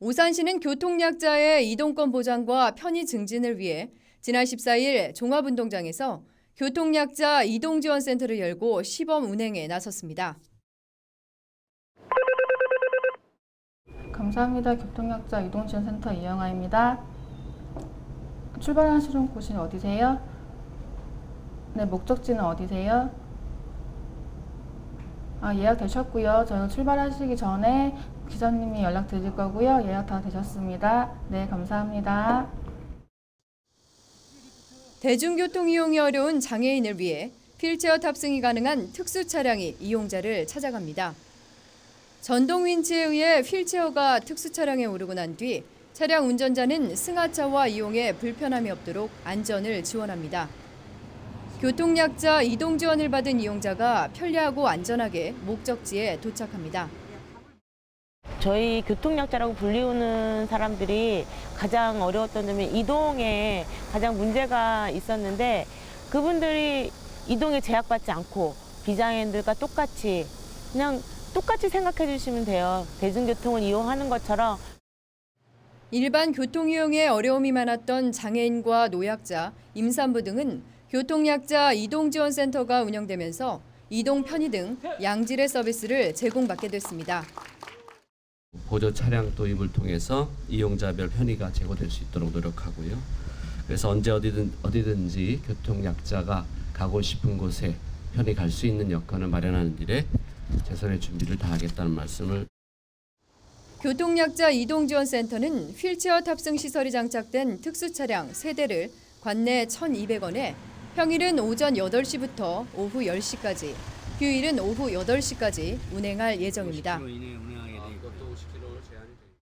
오산시는 교통약자의 이동권 보장과 편의 증진을 위해 지난 14일 종합운동장에서 교통약자 이동지원센터를 열고 시범 운행에 나섰습니다. 감사합니다. 교통약자 이동지원센터 이영아입니다. 출발하시는 곳이 어디세요? 네, 목적지는 어디세요? 아, 예약 되셨고요. 저희가 출발하시기 전에 기사님이 연락 드릴 거고요. 예약 다 되셨습니다. 네, 감사합니다. 대중교통 이용이 어려운 장애인을 위해 휠체어 탑승이 가능한 특수 차량이 이용자를 찾아갑니다. 전동 윈치에 의해 휠체어가 특수 차량에 오르고 난 뒤 차량 운전자는 승하차와 이용에 불편함이 없도록 안전을 지원합니다. 교통약자 이동 지원을 받은 이용자가 편리하고 안전하게 목적지에 도착합니다. 저희 교통약자라고 불리우는 사람들이 가장 어려웠던 점이 이동에 가장 문제가 있었는데 그분들이 이동에 제약받지 않고 비장애인들과 똑같이 그냥 똑같이 생각해 주시면 돼요. 대중교통을 이용하는 것처럼 일반 교통 이용에 어려움이 많았던 장애인과 노약자, 임산부 등은 교통약자 이동지원센터가 운영되면서 이동 편의 등 양질의 서비스를 제공받게 됐습니다. 보조 차량 도입을 통해서 이용자별 편의가 제고될 수 있도록 노력하고요. 그래서 언제 어디든 어디든지 교통 약자가 가고 싶은 곳에 편히 갈 수 있는 여건을 마련하는 일에 최선의 준비를 다하겠다는 말씀을 교통약자 이동지원센터는 휠체어 탑승 시설이 장착된 특수 차량 3대를 관내 1,200원에 평일은 오전 8시부터 오후 10시까지, 휴일은 오후 8시까지 운행할 예정입니다.